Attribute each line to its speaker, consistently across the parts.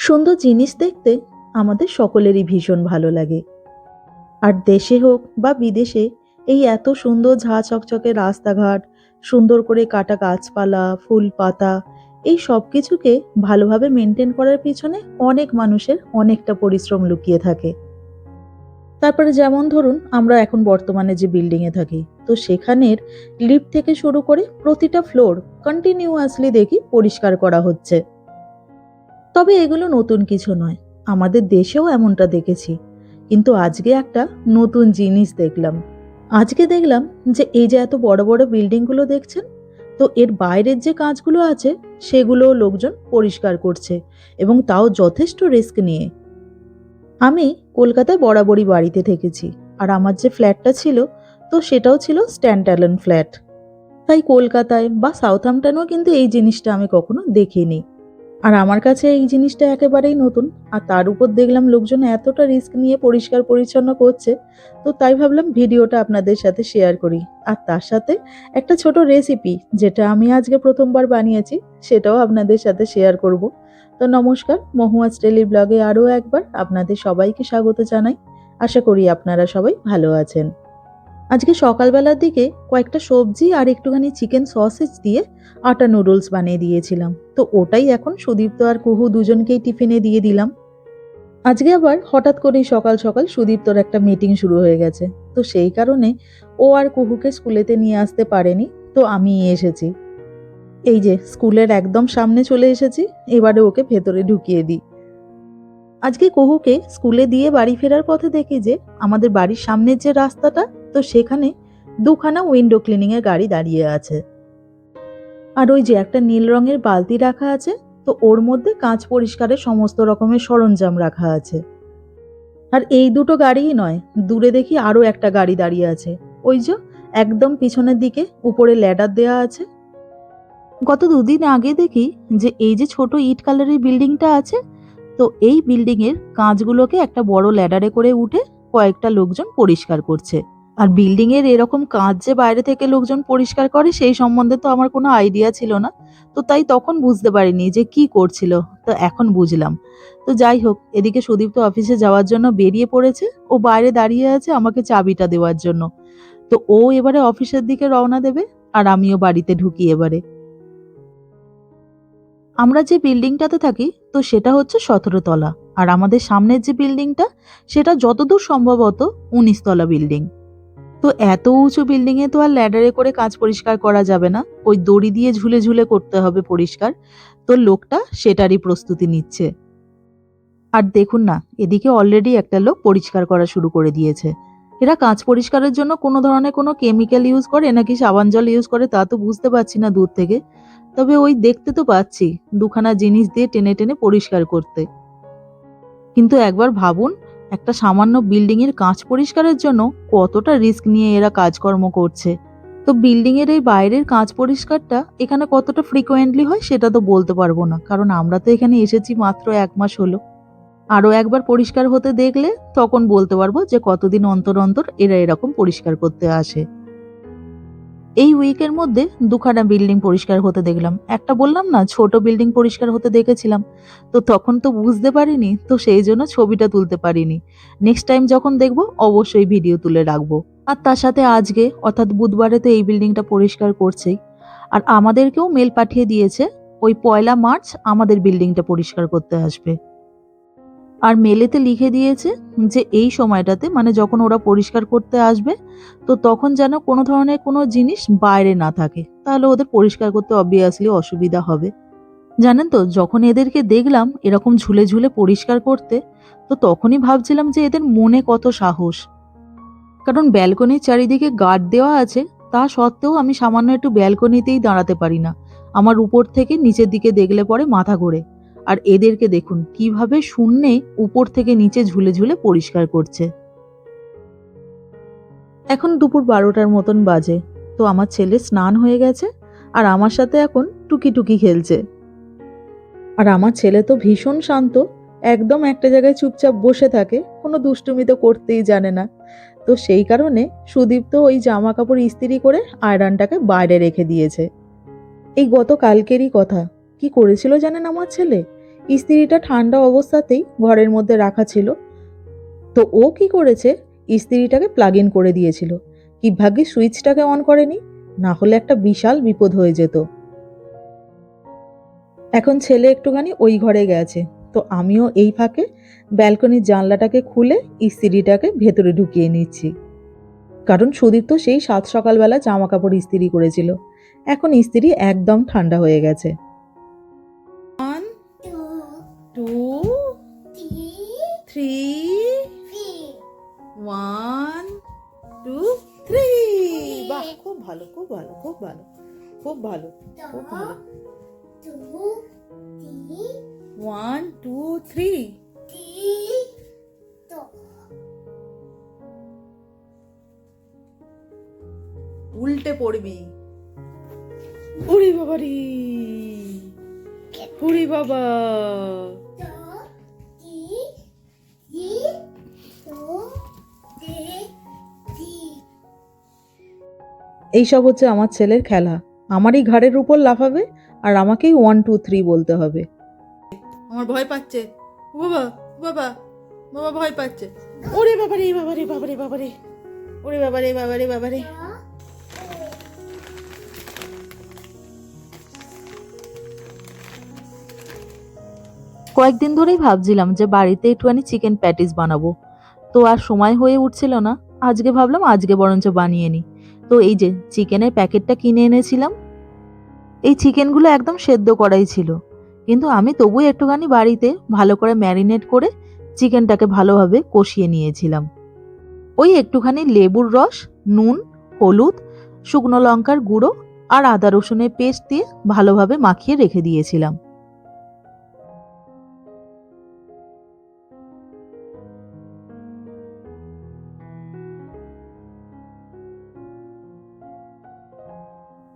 Speaker 1: সুন্দর জিনিস দেখতে আমাদের সকলেরই ভীষণ ভালো লাগে। আর দেশে হোক বা বিদেশে, এই এত সুন্দর ঝা চকচকে রাস্তাঘাট, সুন্দর করে কাটা গাছপালা, ফুল পাতা, এই সব কিছুকে ভালোভাবে মেনটেন করার পিছনে অনেক মানুষের অনেকটা পরিশ্রম লুকিয়ে থাকে। তারপরে যেমন ধরুন, আমরা এখন বর্তমানে যে বিল্ডিংয়ে থাকি, তো সেখানের লিফট থেকে শুরু করে প্রতিটা ফ্লোর কন্টিনিউয়াসলি দেখি পরিষ্কার করা হচ্ছে। তবে এগুলো নতুন কিছু নয়। আমাদের দেশেও এমনটা দেখেছি। কিন্তু আজকে একটা নতুন জিনিস দেখলাম। আজকে দেখলাম যে এই যে এত বড় বড় বিল্ডিংগুলো দেখছেন, তো এর বাইরের যে কাজগুলো আছে সেগুলো লোকজন পরিষ্কার করছে এবং তাও যথেষ্ট রিস্ক নিয়ে। আমি কলকাতায় বরাবরই বাড়িতে থেকেছি আর আমার যে ফ্ল্যাটটা ছিল, তো সেটাও ছিল স্ট্যান্ড ফ্ল্যাট। তাই কলকাতায় বা সাউথহ্যাম্পটনেও কিন্তু এই জিনিসটা আমি কখনো দেখিনি। আর আমার কাছে এই জিনিসটা একেবারেই নতুন। আর তার উপর দেখলাম লোকজন এতটা রিস্ক নিয়ে পরিষ্কার পরিচ্ছন্ন করছে, তো তাই ভাবলাম ভিডিওটা আপনাদের সাথে শেয়ার করি। আর তার সাথে একটা ছোট রেসিপি যেটা আমি আজকে প্রথমবার বানিয়েছি, সেটাও আপনাদের সাথে শেয়ার করব। তো নমস্কার, মহুয়াজ টেলি ব্লগে আরও একবার আপনাদের সবাইকে স্বাগত জানাই। আশা করি আপনারা সবাই ভালো আছেন। আজকে সকালবেলার দিকে কয়েকটা সবজি আর একটুখানি চিকেন সসেজ দিয়ে আটা নুডলস বানিয়ে দিয়েছিলাম। তো ওটাই এখন সুদীপ্ত আর কুহু দুজনকেই টিফিনে দিয়ে দিলাম। আজকে আবার হঠাৎ করেই সকাল সকাল সুদীপ্তর একটা মিটিং শুরু হয়ে গেছে। তো সেই কারণে ও আর কুহুকে স্কুলেতে নিয়ে আসতে পারেনি, তো আমি এসেছি। এই যে স্কুলের একদম সামনে চলে এসেছি, এবারে ওকে ভেতরে ঢুকিয়ে দিই। আজকে কুহুকে স্কুলে দিয়ে বাড়ি ফেরার পথে দেখি যে আমাদের বাড়ির সামনের যে রাস্তাটা তো সেখানে দুখানা উইন্ডো ক্লিনিং এর গাড়ি দাঁড়িয়ে আছে। আর ওই যে একটা নীল রঙের বালতি রাখা আছে, তো ওর মধ্যে কাঁচ পরিষ্কারের সমস্ত রকমের সরঞ্জাম রাখা আছে। আর এই দুটো গাড়িই নয়, দূরে দেখি আরও একটা গাড়ি দাঁড়িয়ে আছে। ওই যে একদম পিছনের দিকে উপরে ল্যাডার দেওয়া আছে। গত দুদিন আগে দেখি যে এই যে ছোট ইট কালারের বিল্ডিংটা আছে, তো এই বিল্ডিং এর কাঁচগুলোকে একটা বড় ল্যাডারে করে উঠে কয়েকটা লোকজন পরিষ্কার করছে। আর বিল্ডিং এর এরকম কাজ যে বাইরে থেকে লোকজন পরিষ্কার করে, সেই সম্বন্ধে তো আমার কোনো আইডিয়া ছিল না। তো তাই তখন বুঝতে পারিনি যে কি করছিল। তো এখন বুঝলাম। তো যাই হোক, এদিকে সুদীপ তো অফিসে যাওয়ার জন্য বেরিয়ে পড়েছে। ও বাইরে দাঁড়িয়ে আছে আমাকে চাবিটা দেওয়ার জন্য। তো ও এবারে অফিসের দিকে রওনা দেবে আর আমিও বাড়িতে ঢুকি এবারে। আমরা যে বিল্ডিংটাতে থাকি, তো সেটা হচ্ছে সতেরো তলা আর আমাদের সামনের যে বিল্ডিংটা সেটা যতদূর সম্ভবত উনিশ তলা বিল্ডিং তো এত উঁচু বিল্ডিং এ তো আর ল্যাডারে করে কাজ পরিষ্কার করা যাবে না। ওই দড়ি দিয়ে ঝুলে ঝুলে করতে হবে পরিষ্কার। তো লোকটা সেটারই প্রস্তুতি নিচ্ছে। আর দেখুন না, এদিকে অলরেডি একটা লোক পরিষ্কার করা শুরু করে দিয়েছে। এরা কাঁচ পরিষ্কারের জন্য কোনো ধরনের কোনো কেমিক্যাল ইউজ করে, নাকি সাবান জল ইউজ করে, তা তো বুঝতে পারছি না দূর থেকে। তবে ওই দেখতে তো পাচ্ছি, দুখানা জিনিস দিয়ে টেনে টেনে পরিষ্কার করতে। কিন্তু একবার ভাবুন একটা সামান্য বিল্ডিং এর কাঁচ পরিষ্কারের জন্য কতটা রিস্ক নিয়ে এরা কাজকর্ম করছে। তো বিল্ডিং এর এই বাইরের কাঁচ পরিষ্কারটা এখানে কতটা ফ্রিকোয়েন্টলি হয় সেটা তো বলতে পারব না, কারণ আমরা তো এখানে এসেছি মাত্র এক মাস হলো। আরও একবার পরিষ্কার হতে দেখলে তখন বলতে পারব যে কতদিন অন্তর অন্তর এরা এরকম পরিষ্কার করতে আসে। এই উইকের মধ্যে দুখানা বিল্ডিং পরিষ্কার হতে দেখলাম। একটা বললাম না, ছোট বিল্ডিং পরিষ্কার হতে দেখেছিলাম। তো তখন তো বুঝতে পারিনি, তো সেই জন্য ছবিটা তুলতে পারিনি। নেক্সট টাইম যখন দেখব, অবশ্যই ভিডিও তুলে রাখব। আর তার সাথে আজকে, অর্থাৎ বুধবারে তো এই বিল্ডিংটা পরিষ্কার করছেই। আর আমাদেরকেও মেল পাঠিয়ে দিয়েছে, ওই পয়লা মার্চ আমাদের বিল্ডিংটা পরিষ্কার করতে আসবে। আর মেলেতে লিখে দিয়েছে যে এই সময়টাতে মানে যখন ওরা পরিষ্কার করতে আসবে, তো তখন যেন কোনো ধরনের কোনো জিনিস বাইরে না থাকে। তাহলে ওদের পরিষ্কার করতে অবভিয়াসলি অসুবিধা হবে। জানেন তো, যখন এদেরকে দেখলাম এরকম ঝুলে ঝুলে পরিষ্কার করতে, তো তখনই ভাবছিলাম যে এদের মনে কত সাহস। কারণ ব্যালকনির চারিদিকে গার্ড দেওয়া আছে, তা সত্ত্বেও আমি সামান্য একটু ব্যালকনিতেই দাঁড়াতে পারি না। আমার উপর থেকে নিচের দিকে দেখলে পরে মাথা ঘোরে। আর এদেরকে দেখুন, কীভাবে শূন্যে উপর থেকে নিচে ঝুলে ঝুলে পরিষ্কার করছে। এখন দুপুর বারোটার মতন বাজে, তো আমার ছেলে স্নান হয়ে গেছে আর আমার সাথে এখন টুকি টুকি খেলছে। আর আমার ছেলে তো ভীষণ শান্ত, একদম একটা জায়গায় চুপচাপ বসে থাকে, কোনো দুষ্টুমি তো করতেই জানে না। তো সেই কারণে সুদীপ তো ওই জামা কাপড় ইস্ত্রি করে আয়রনটাকে বাইরে রেখে দিয়েছে। এই গত কালকেরই কথা, কি করেছিল জানেন আমার ছেলে? ইস্ত্রিটা ঠান্ডা অবস্থাতেই ঘরের মধ্যে রাখা ছিল। তো ও কি করেছে? ইস্ত্রিটাকে প্লাগ ইন করে দিয়েছিল। কি ভাগ্যে সুইচটাকে অন করেনি? না হলে একটা বিশাল বিপদ হয়ে যেত। এখন ছেলে একটুখানি ওই ঘরে গেছে। তো আমিও এই ফাঁকে ব্যালকনির জানলাটাকে খুলে ইস্ত্রিটাকে ভেতরে ঢুকিয়ে নিচ্ছি। কারণ সুদীপ তো সেই সাত সকালবেলা জামা কাপড় ইস্ত্রি করেছিল। এখন ইস্ত্রি একদম ঠান্ডা হয়ে গেছে। ভালো খুব ভালো খুব ভালো খুব ভালো খুব ভালো। ওয়ান টু থ্রি উল্টে পড়বি। উড়ি বাবা রে উড়ি বাবা। এইসব হচ্ছে আমার ছেলের খেলা। আমারই ঘাড়ের উপর লাফাবে আর আমাকেই ওয়ান টু থ্রি বলতে হবে। আমার ভয় পাচ্ছে। বাবা বাবা বাবা ভয় পাচ্ছে। ওরে বাবারে বাবারে বাবারে বাবারে ওরে বাবারে বাবারে বাবারে কয়েকদিন ধরেই ভাবছিলাম যে বাড়িতে একটুখানি চিকেন প্যাটিস বানাবো। তো আর সময় হয়ে উঠছিল না। আজকে ভাবলাম আজকে বরঞ্চ বানিয়ে নিই। তো এই যে চিকেনের প্যাকেটটা কিনে এনেছিলাম, এই চিকেনগুলো একদম সেদ্ধ করাই ছিল। কিন্তু আমি তবুও একটুখানি বাড়িতে ভালো করে ম্যারিনেট করে চিকেনটাকে ভালোভাবে কষিয়ে নিয়েছিলাম। ওই একটুখানি লেবুর রস, নুন, হলুদ, শুকনো লঙ্কার গুঁড়ো আর আদা রসুনের পেস্ট দিয়ে ভালোভাবে মাখিয়ে রেখে দিয়েছিলাম।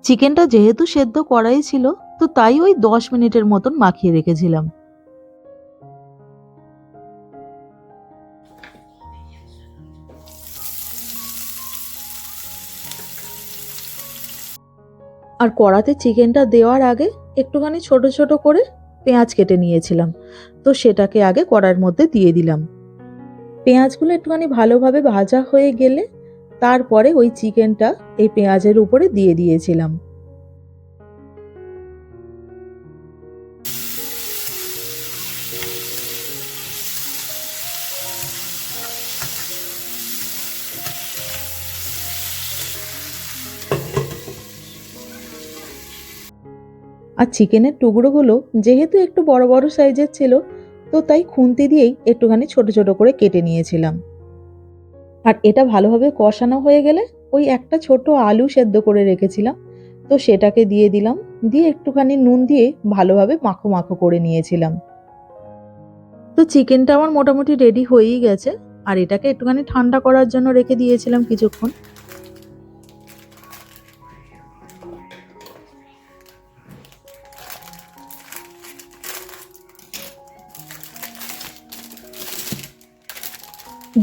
Speaker 1: চিকেনটা যেহেতু সেদ্ধ করাই ছিল, তো তাই ওই দশ মিনিটের মতন মাখিয়ে রেখেছিলাম। আর কড়াতে চিকেনটা দেওয়ার আগে একটুখানি ছোট ছোট করে পেঁয়াজ কেটে নিয়েছিলাম, তো সেটাকে আগে কড়ার মধ্যে দিয়ে দিলাম। পেঁয়াজগুলো একটুখানি ভালোভাবে ভাজা হয়ে গেলে তারপরে ওই চিকেনটা এই পেঁয়াজের উপরে দিয়ে দিয়েছিলাম। আর চিকেনের টুকরোগুলো যেহেতু একটু বড় বড় সাইজের ছিল, তো তাই খুন্তি দিয়েই একটুখানি ছোট ছোট করে কেটে নিয়েছিলাম। আর এটা ভালোভাবে কষানো হয়ে গেলে ওই একটা ছোট আলু সেদ্ধ করে রেখেছিলাম। তো সেটাকে দিয়ে দিলাম। দিয়ে একটুখানি নুন দিয়ে ভালোভাবে মাখো মাখো করে নিয়েছিলাম। তো চিকেনটা আমার মোটামুটি রেডি হয়েই গেছে। আর এটাকে একটুখানি ঠান্ডা করার জন্য রেখে দিয়েছিলাম কিছুক্ষণ।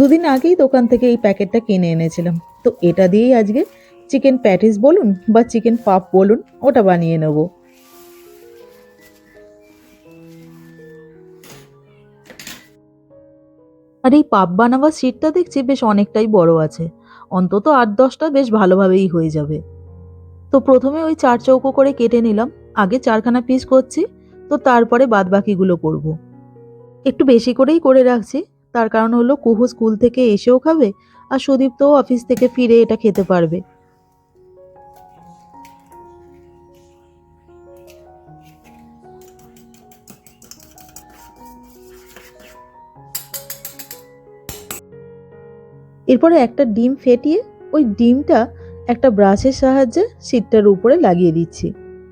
Speaker 1: দুদিন আগেই দোকান থেকে এই প্যাকেটটা কিনে এনেছিলাম। তো এটা দিয়েই আজকে চিকেন প্যাটিস বলুন বা চিকেন পাপ বলুন, ওটা বানিয়ে নেব। আর এই পাপ বানাবার সিটটা দেখছি বেশ অনেকটাই বড় আছে। অন্তত আট দশটা বেশ ভালোভাবেই হয়ে যাবে। তো প্রথমে ওই চার চৌকো করে কেটে নিলাম, আগে চারখানা পিস করছি, তো তারপরে বাদ বাকিগুলো করব। একটু বেশি করেই করে রাখছি তার কারণ হলো কুহু স্কুল থেকে এসেও খাবে আর সুদীপ তো অফিস থেকে ফিরে এটা খেতে পারবে। এরপরে একটা ডিম ফেটিয়ে ওই ডিমটা একটা ব্রাশের সাহায্যে সিটটার উপরে লাগিয়ে দিচ্ছি।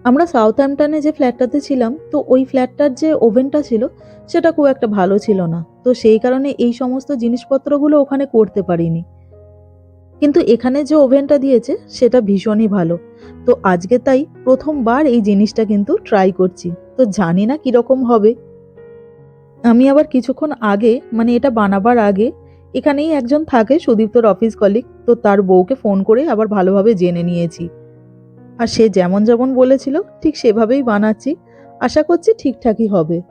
Speaker 1: আমরা সাউথ হ্যাম্পটনে যে ফ্ল্যাটটাতে ছিলাম, তো ওই ফ্ল্যাটটার যে ওভেনটা ছিল, সেটা খুব একটা ভালো ছিল না। তো সেই কারণে এই সমস্ত জিনিসপত্রগুলো ওখানে করতে পারিনি। কিন্তু এখানে যে ওভেনটা দিয়েছে, সেটা ভীষণই ভালো। তো আজকে তাই প্রথমবার এই জিনিসটা কিন্তু ট্রাই করছি। তো জানি না কীরকম হবে। আমি আবার কিছুক্ষণ আগে মানে এটা বানাবার আগে, এখানেই একজন থাকে সুদীপ্তর অফিস কলিগ তো তার বউকে ফোন করে আবার ভালোভাবে জেনে নিয়েছি। আর সে যেমন যেমন বলেছিল, ঠিক সেভাবেই বানাচ্ছি। আশা করছি ঠিকঠাকই হবে।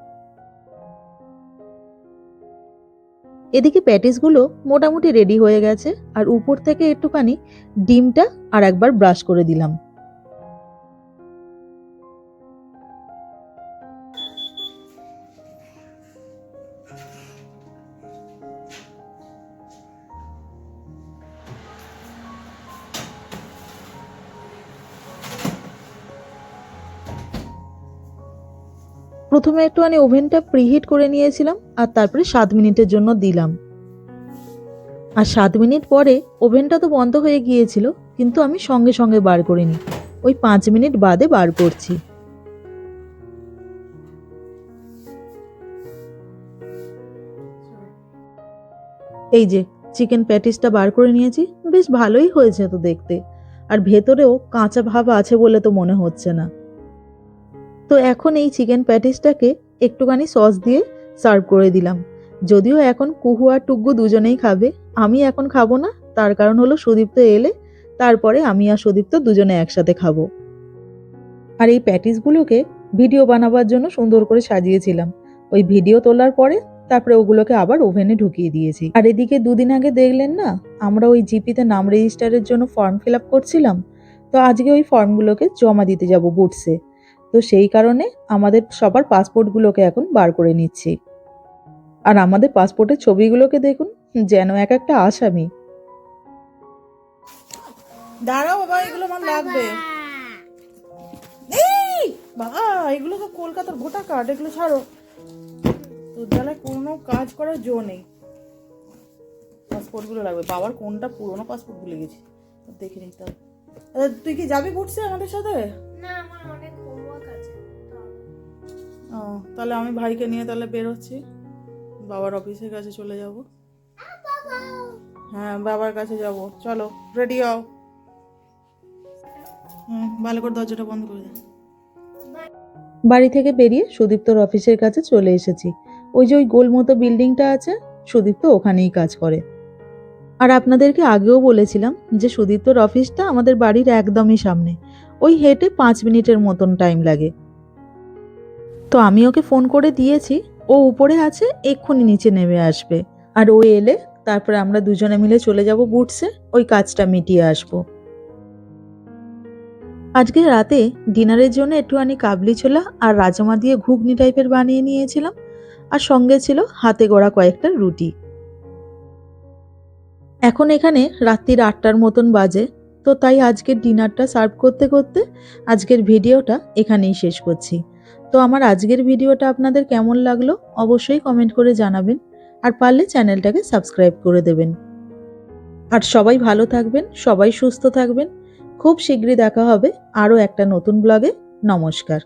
Speaker 1: এদিকে প্যাটিসগুলো মোটামুটি রেডি হয়ে গেছে, আর উপর থেকে একটুখানি ডিমটা আর একবার ব্রাশ করে দিলাম। প্রথমে একটুখানি ওভেনটা প্রিহিট করে নিয়েছিলাম, আর তারপরে সাত মিনিটের জন্য দিলাম। আর সাত মিনিট পরে ওভেনটা তো বন্ধ হয়ে গিয়েছিল, কিন্তু আমি সঙ্গে সঙ্গে বার করিনি। ওই পাঁচ মিনিট বাদে বার করছি। এই যে চিকেন প্যাটিসটা বার করে নিয়েছি, বেশ ভালোই হয়েছে তো দেখতে। আর ভেতরেও কাঁচা ভাব আছে বলে তো মনে হচ্ছে না। তো এখন এই চিকেন প্যাটিসটাকে একটুখানি সস দিয়ে সার্ভ করে দিলাম। যদিও এখন কুহু আর টুগ্গু দুজনেই খাবে, আমি এখন খাব না, তার কারণ হলো সুদীপ্ত এলে, তারপরে আমি আর সুদীপ্ত দুজনে একসাথে খাব। আর এই প্যাটিসগুলোকে ভিডিও বানাবার জন্য সুন্দর করে সাজিয়েছিলাম। ওই ভিডিও তোলার পরে তারপরে ওগুলোকে আবার ওভেনে ঢুকিয়ে দিয়েছি। আর এদিকে দুদিন আগে দেখলেন না, আমরা ওই জিপিতে নাম রেজিস্টারের জন্য ফর্ম ফিল আপ করছিলাম, তো আজকে ওই ফর্মগুলোকে জমা দিতে যাব বুটসে। তো সেই কারণে আমাদের সবার পাসপোর্টগুলোকে এখন বার করে নিচ্ছি। আর আমাদের পাসপোর্টের ছবিগুলোকে দেখুন যেন এক একটা আসামি।
Speaker 2: দাঁড়াও বাবা এগুলো আমার লাগবে। এই বাবা এগুলো তো কলকাতার ভোটার কার্ড এগুলো ছাড়ো। তোর জ্বালায় কোনো কাজ করার জো নেই। পাসপোর্টগুলো লাগবে। বাবার কোনটা পুরনো পাসপোর্ট ভুলে গেছি। দেখে নিতে হবে তুই কি যাবি ঘুরছে আমাদের সাথে?
Speaker 3: না আমার অনেক
Speaker 2: ও, তাহলে আমি ভাইকে নিয়ে তাহলে বেরোচ্ছি বাবার অফিসের কাছে চলে যাব। হ্যাঁ বাবার কাছে যাব। চলো রেডি হও। ভালো করে দরজাটা বন্ধ করে
Speaker 1: বাড়ি থেকে বেরিয়ে সুদীপ্তর অফিসের কাছে চলে এসেছি। ওই যে ওই গোল মতো বিল্ডিংটা আছে, সুদীপ্ত ওখানেই কাজ করে। আর আপনাদেরকে আগেও বলেছিলাম যে সুদীপ্তর অফিসটা আমাদের বাড়ির একদমই সামনে। ওই হেঁটে পাঁচ মিনিটের মতন টাইম লাগে। তো আমি ওকে ফোন করে দিয়েছি, ও উপরে আছে, এক্ষুনি নিচে নেমে আসবে। আর ও এলে, তারপরে আমরা দুজনে মিলে চলে যাব বুটসে, ওই কাজটা মিটিয়ে আসব। আজকে রাতে ডিনারের জন্য একটুখানি কাবলি ছোলা আর রাজমা দিয়ে ঘুগনি টাইপের বানিয়ে নিয়েছিলাম, আর সঙ্গে ছিল হাতে গড়া কয়েকটা রুটি। এখন এখানে রাত্রির আটটার মতন বাজে, তো তাই আজকের ডিনারটা সার্ভ করতে করতে আজকের ভিডিওটা এখানেই শেষ করছি। তো আমার আজকের ভিডিওটা আপনাদের কেমন লাগল অবশ্যই কমেন্ট করে জানাবেন আর পারলে চ্যানেলটাকে সাবস্ক্রাইব করে দেবেন। আর সবাই ভালো থাকবেন, সবাই সুস্থ থাকবেন। খুব শীঘ্রই দেখা হবে আরও একটা নতুন ব্লগে নমস্কার।